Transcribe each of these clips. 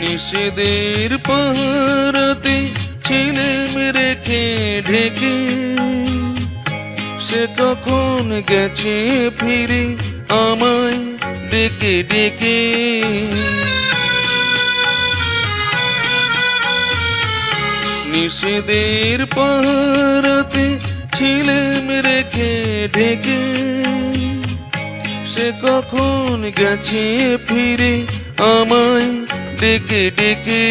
নিষেধের পাহারাতে ছেলে রেখে ঢেকে। সে কখন গেছে ফিরে আমায় ডেকে ডেকে। নিষেধের পাহারাতে ছেলে রেখে ঢেকে। সে কখন গেছে ফিরে আমায় ডেকে ডেকে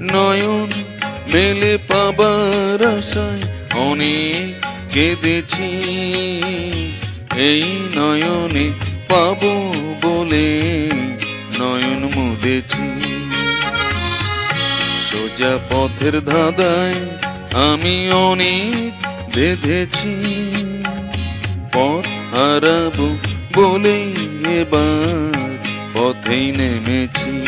নয়ন মেলে পাবার আশায় অনেক কেঁদেছি। এই নয়নে পাবো বলে নয়ন মুদেছি। সোজা পথের ধাঁধায় আমি অনেক বেঁধেছি। পথ হারাবো বলেই এবার পথেই নেমেছি।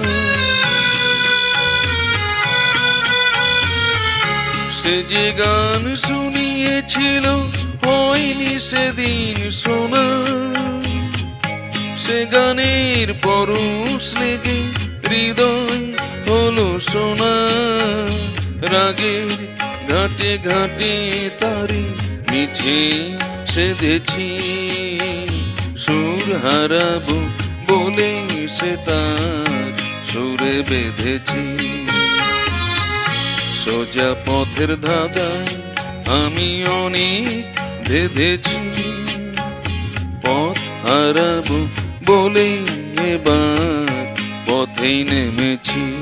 সে যে গান শুনিয়েছিল, হয়নি সেদিন শোনা। সে গানের পরশ লেগে হৃদয় হলো সোনা। রাগের ঘাটে ঘাটে তারে মিছে সেধেছি। সুর হারাবো বলে সে তার সুরে বেঁধেছি। সোজা পথের ধাঁধায় আমি অনেক ধেধেছি পথ হারাবো বলে এবার পথেই নেমেছি।